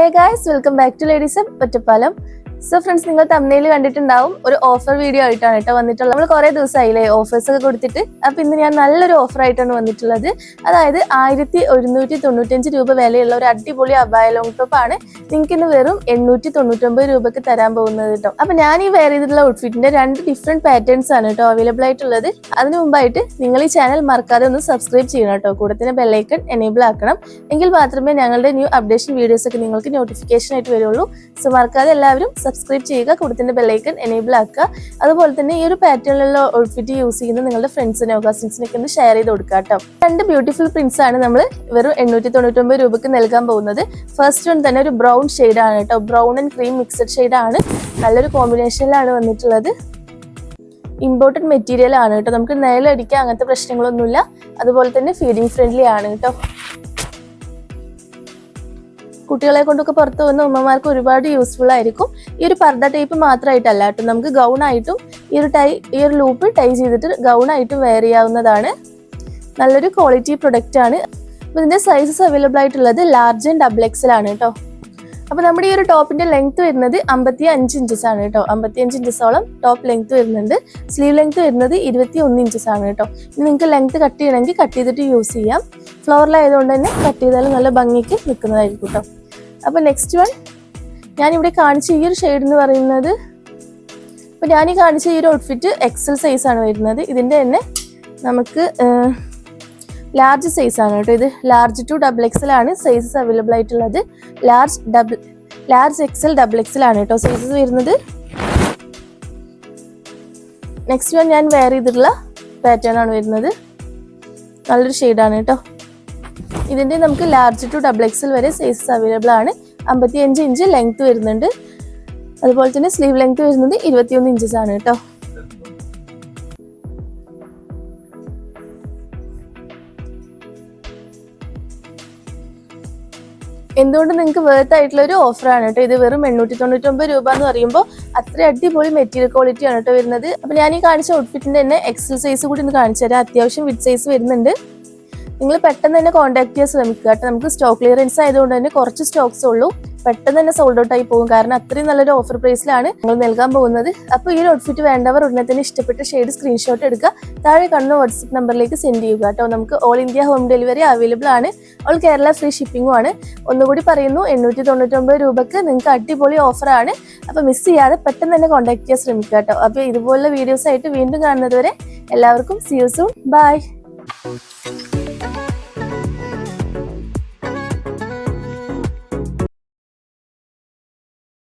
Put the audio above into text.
Hey guys welcome back to ladies Ottapalam so friends നിങ്ങൾ തമ്മിൽ കണ്ടിട്ടുണ്ടാവും. ഒരു ഓഫർ വീഡിയോ ആയിട്ടാണ് കേട്ടോ വന്നിട്ടുള്ളത്. നമ്മൾ കുറേ ദിവസമായില്ലേ ഓഫേഴ്സ് ഒക്കെ കൊടുത്തിട്ട്. അപ്പൊ ഇന്ന് ഞാൻ നല്ലൊരു ഓഫർ ആയിട്ടാണ് വന്നിട്ടുള്ളത്. അതായത് ആയിരത്തി ഒരുന്നൂറ്റി തൊണ്ണൂറ്റഞ്ച് രൂപ വിലയുള്ള ഒരു അടിപൊളി അബായ ലോങ് ടോപ്പ് ആണ്. നിങ്ങൾക്ക് ഇന്ന് വെറും എണ്ണൂറ്റി തൊണ്ണൂറ്റൊമ്പത് രൂപക്ക് തരാൻ പോകുന്നത് കേട്ടോ. അപ്പൊ ഞാൻ ഈ വെയർ ചെയ്തിട്ടുള്ള ഔട്ട്ഫിറ്റിന്റെ രണ്ട് ഡിഫറെന്റ് പാറ്റേൺസ് ആണ് കേട്ടോ അവൈലബിൾ ആയിട്ടുള്ളത്. അതിന് മുമ്പായിട്ട് നിങ്ങൾ ഈ ചാനൽ മറക്കാതെ ഒന്ന് സബ്സ്ക്രൈബ് ചെയ്യണം കേട്ടോ. കൂടെ തന്നെ ബെല്ലൈക്കൺ എനേബിൾ ആക്കണം. എങ്കിൽ മാത്രമേ ഞങ്ങളുടെ ന്യൂ അപ്ഡേഷൻ വീഡിയോസ് ഒക്കെ നിങ്ങൾക്ക് നോട്ടിഫിക്കേഷൻ ആയിട്ട് വരുള്ളൂ. സോ മറക്കാതെ എല്ലാവരും സബ്സ്ക്രൈബ് ചെയ്യുക കൂടെ തന്നെ ബെല്ലൈക്കൺ എനേബിൾ ആക്കുക. അതുപോലെ തന്നെ ഈ ഒരു പാറ്റേണിലുള്ള ഔട്ട്ഫിറ്റ് യൂസ് ചെയ്യുന്ന നിങ്ങളുടെ ഫ്രണ്ട്സിനോ കസിൻസിനൊക്കെ ഒന്ന് ഷെയർ ചെയ്ത് കൊടുക്കുക കേട്ടോ. രണ്ട് ബ്യൂട്ടിഫുൾ പ്രിന്റ്സ് ആണ് നമ്മൾ വെറും എണ്ണൂറ്റി തൊണ്ണൂറ്റൊമ്പത് രൂപക്ക് നൽകാൻ പോകുന്നത്. ഫസ്റ്റ് വൺ തന്നെ ഒരു ബ്രൗൺ ഷെയ്ഡാണ് കേട്ടോ. ബ്രൗൺ ആൻഡ് ക്രീം മിക്സഡ് ഷെയ്ഡാണ് നല്ലൊരു കോമ്പിനേഷനിലാണ് വന്നിട്ടുള്ളത്. ഇമ്പോർട്ടന്റ് മെറ്റീരിയൽ ആണ് കേട്ടോ. നമുക്ക് നിഴലടിക്കാൻ അങ്ങനത്തെ പ്രശ്നങ്ങളൊന്നുമില്ല. അതുപോലെ തന്നെ ഫീഡിങ് ഫ്രണ്ട്ലി ആണ് കേട്ടോ. കുട്ടികളെ കൊണ്ടൊക്കെ പുറത്ത് പോകുന്ന ഉമ്മമാർക്ക് ഒരുപാട് യൂസ്ഫുൾ ആയിരിക്കും. ഈ ഒരു പർദ്ദ ടൈപ്പ് മാത്രമായിട്ടല്ല കേട്ടോ. നമുക്ക് ഗൗൺ ആയിട്ടും ഈ ഒരു ടൈ ഈ ഒരു ലൂപ്പ് ടൈ ചെയ്തിട്ട് ഗൗൺ ആയിട്ടും വെയർ ചെയ്യാവുന്നതാണ്. നല്ലൊരു ക്വാളിറ്റി പ്രൊഡക്റ്റ് ആണ്. അപ്പോൾ ഇതിന്റെ സൈസസ് അവൈലബിൾ ആയിട്ടുള്ളത് ലാർജ് ആൻഡ് ഡബിൾ എക്സൽ ആണ് കേട്ടോ. അപ്പോൾ നമ്മുടെ ഈ ഒരു ടോപ്പിന്റെ ലെങ്ത് വരുന്നത് അമ്പത്തി അഞ്ച് ഇഞ്ചസ് ആണ് കേട്ടോ. അമ്പത്തി അഞ്ച് ഇഞ്ചസോളം ടോപ്പ് ലെങ്ത് വരുന്നുണ്ട്. സ്ലീവ് ലെങ്ത് വരുന്നത് ഇരുപത്തി ഒന്ന് ഇഞ്ചസ് ആണ് കേട്ടോ. ഇനി നിങ്ങൾക്ക് ലെങ്ത് കട്ട് ചെയ്യണമെങ്കിൽ കട്ട് ചെയ്തിട്ട് യൂസ് ചെയ്യാം. ഫ്ലോറിലായതുകൊണ്ട് തന്നെ കട്ട് ചെയ്താൽ നല്ല ഭംഗിക്ക് നിൽക്കുന്നതായിരിക്കും കേട്ടോ. അപ്പോൾ നെക്സ്റ്റ് വൺ ഞാനിവിടെ കാണിച്ച ഈ ഒരു ഷെയ്ഡ് എന്ന് പറയുന്നത് അപ്പോൾ ഞാൻ ഈ കാണിച്ച ഈ ഒരു ഔട്ട്ഫിറ്റ് എക്സൽ സൈസ് ആണ് വരുന്നത്. ഇതിന്റെ തന്നെ നമുക്ക് ലാർജ് സൈസ് ആണ് കേട്ടോ ഇത്. ലാർജ് ടു ഡബിൾ എക്സൽ ആണ് സൈസസ് അവൈലബിൾ ആയിട്ടുള്ളത്. Large double large XL double XL ആണ് കേട്ടോ സൈസസ് വരുന്നത്. നെക്സ്റ്റ് വൺ ഞാൻ വെയർ ചെയ്തിട്ടുള്ള പാറ്റേൺ ആണ് വരുന്നത്. നല്ലൊരു ഷെയ്ഡാണ് കേട്ടോ. ഇതിന്റെ നമുക്ക് ലാർജ് ടു ഡബിൾ എക്സൽ വരെ സൈസസ് അവൈലബിൾ ആണ്. അമ്പത്തി അഞ്ച് ഇഞ്ച് ലെങ്ത് വരുന്നുണ്ട്. അതുപോലെ തന്നെ സ്ലീവ് ലെങ്ത് വരുന്നത് ഇരുപത്തിയൊന്ന് ഇഞ്ചസ് ആണ് കേട്ടോ. എന്തുകൊണ്ട് നിങ്ങൾക്ക് വേർത്ത് ആയിട്ടുള്ള ഒരു ഓഫറാണ് കേട്ടോ? ഇത് വെറും എണ്ണൂറ്റി തൊണ്ണൂറ്റൊമ്പത് രൂപ എന്ന് പറയുമ്പോൾ അത്ര അടിപൊളി മെറ്റീരിയൽ ക്വാളിറ്റി ആണ് കേട്ടോ വരുന്നത്. അപ്പോൾ ഞാൻ ഈ കാണിച്ച ഔട്ട്ഫിറ്റിന്റെ തന്നെ എക്സൽ സൈസ് കൂടി ഒന്ന് കാണിച്ചു തരാം അത്യാവശ്യം വിഡ് സൈസ് വരുന്നുണ്ട്. നിങ്ങൾ പെട്ടെന്ന് തന്നെ കോൺടാക്ട് ചെയ്യാൻ ശ്രമിക്കുക. കേട്ടോ നമുക്ക് സ്റ്റോക്ക് ക്ലിയറൻസ് ആയതുകൊണ്ട് തന്നെ കുറച്ച് സ്റ്റോക്സ് ഉള്ളൂ. പെട്ടെന്ന് തന്നെ സോൾഡ് ഔട്ട് ആയി പോകും. കാരണം അത്രയും നല്ലൊരു ഓഫർ പ്രൈസിലാണ് നിങ്ങൾ നൽകാൻ പോകുന്നത്. അപ്പോൾ ഈ ഔട്ട്ഫിറ്റ് വേണ്ടവർ ഉടനെ തന്നെ ഇഷ്ടപ്പെട്ട ഷെയ്ഡ് സ്ക്രീൻഷോട്ട് എടുക്കുക. താഴെ കാണുന്ന വാട്സപ്പ് നമ്പറിലേക്ക് സെൻഡ് ചെയ്യുക കേട്ടോ. നമുക്ക് all India home delivery available ആണ്. ഓൾ കേരള ഫ്രീ ഷിപ്പിംഗും ആണ്. ഒന്നുകൂടി പറയുന്നു എണ്ണൂറ്റി തൊണ്ണൂറ്റൊമ്പത് രൂപക്ക് നിങ്ങൾക്ക് അടിപൊളി ഓഫറാണ് അപ്പോൾ മിസ് ചെയ്യാതെ പെട്ടെന്ന് തന്നെ കോൺടാക്ട് ചെയ്യാൻ ശ്രമിക്കുക കേട്ടോ. അപ്പോൾ ഇതുപോലുള്ള വീഡിയോസ് ആയിട്ട് വീണ്ടും കാണുന്നതുവരെ എല്ലാവർക്കും സീ യു സൂൺ ബൈ